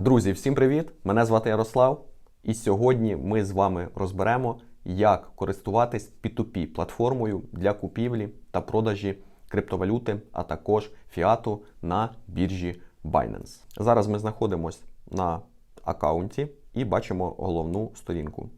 Друзі, всім привіт! Мене звати Ярослав, і сьогодні ми з вами розберемо, як користуватись P2P платформою для купівлі та продажі криптовалюти, а також фіату на біржі Binance. Зараз ми знаходимося на аккаунті і бачимо головну сторінку.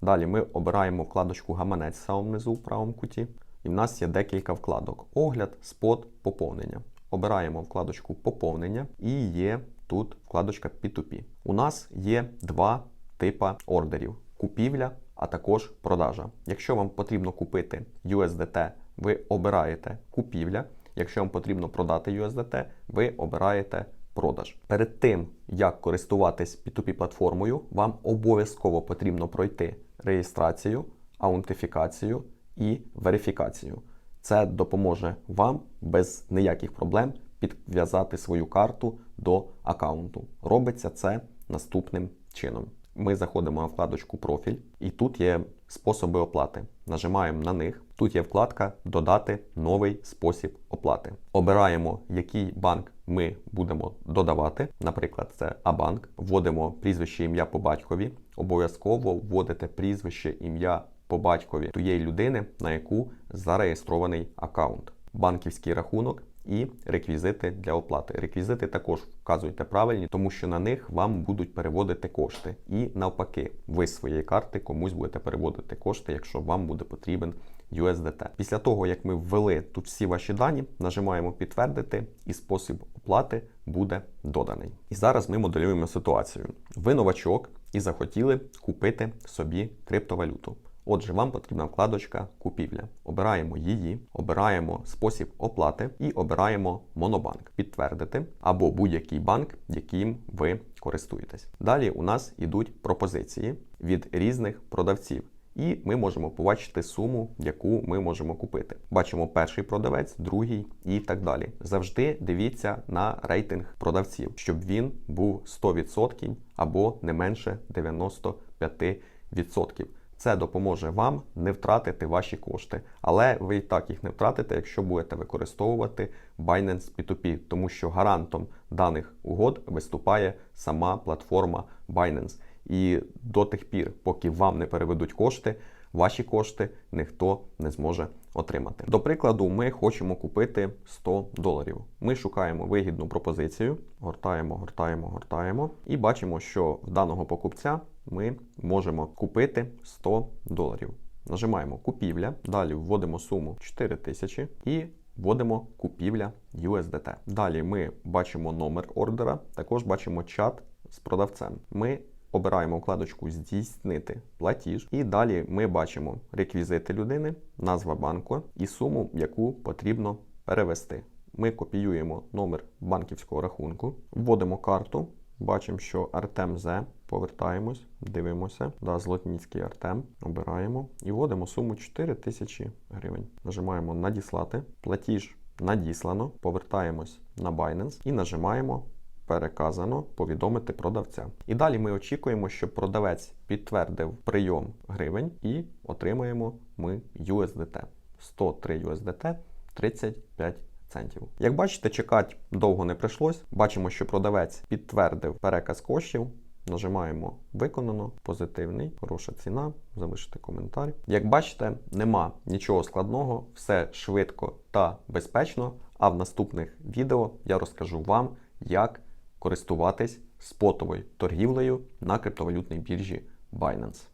Далі ми обираємо вкладочку Гаманець в самому низу в правому куті. І в нас є декілька вкладок: огляд, спот, поповнення. Обираємо вкладочку поповнення і є тут вкладочка P2P. У нас є два типа ордерів: купівля, а також продажа. Якщо вам потрібно купити USDT, ви обираєте купівля. Якщо вам потрібно продати USDT, ви обираєте продаж. Перед тим, як користуватись P2P платформою, вам обов'язково потрібно пройти реєстрацію, аутентифікацію і верифікацію. Це допоможе вам без ніяких проблем підв'язати свою карту до аккаунту. Робиться це наступним чином. Ми заходимо на вкладочку Профіль, і тут є способи оплати. Нажимаємо на них. Тут є вкладка Додати новий спосіб оплати. Обираємо, який банк ми будемо додавати. Наприклад, це Абанк. Вводимо прізвище ім'я по батькові. Обов'язково вводите прізвище ім'я по батькові тієї людини, на яку зареєстрований аккаунт, банківський рахунок і реквізити для оплати. Реквізити також вказуйте правильні, тому що на них вам будуть переводити кошти. І навпаки, ви з своєї карти комусь будете переводити кошти, якщо вам буде потрібен USDT. Після того, як ми ввели тут всі ваші дані, нажимаємо підтвердити, і спосіб оплати буде доданий. І зараз ми моделюємо ситуацію. Ви новачок і захотіли купити собі криптовалюту. Отже, вам потрібна вкладочка Купівля. Обираємо її, обираємо спосіб оплати і обираємо Монобанк. Підтвердити або будь-який банк, яким ви користуєтесь. Далі у нас йдуть пропозиції від різних продавців. І ми можемо побачити суму, яку ми можемо купити. Бачимо перший продавець, другий і так далі. Завжди дивіться на рейтинг продавців, щоб він був 100% або не менше 95%. Це допоможе вам не втратити ваші кошти, але ви і так їх не втратите, якщо будете використовувати Binance P2P, тому що гарантом даних угод виступає сама платформа Binance. І до тих пір, поки вам не переведуть кошти, ваші кошти ніхто не зможе отримати. До прикладу, ми хочемо купити 100 доларів. Ми шукаємо вигідну пропозицію, гортаємо, гортаємо, гортаємо, і бачимо, що в даного покупця ми можемо купити 100 доларів. Нажимаємо купівля, далі вводимо суму 4 тисячі і вводимо купівля USDT. Далі ми бачимо номер ордера, також бачимо чат з продавцем. Ми обираємо вкладочку Здійснити платіж, і далі ми бачимо реквізити людини, назва банку і суму, яку потрібно перевести. Ми копіюємо номер банківського рахунку, вводимо карту. Бачимо, що Артем З. Повертаємось, дивимося. Да, Злотніцький Артем. Обираємо і вводимо суму 4 тисячі гривень. Нажимаємо Надіслати. Платіж надіслано. Повертаємось на Binance і нажимаємо Переказано повідомити продавця. І далі ми очікуємо, що продавець підтвердив прийом гривень і отримаємо ми USDT. 103 USDT 35 центів. Як бачите, чекати довго не прийшлось. Бачимо, що продавець підтвердив переказ коштів. Нажимаємо виконано, позитивний, хороша ціна, залишити коментар. Як бачите, нема нічого складного, все швидко та безпечно. А в наступних відео я розкажу вам, як користуватись спотовою торгівлею на криптовалютній біржі Binance.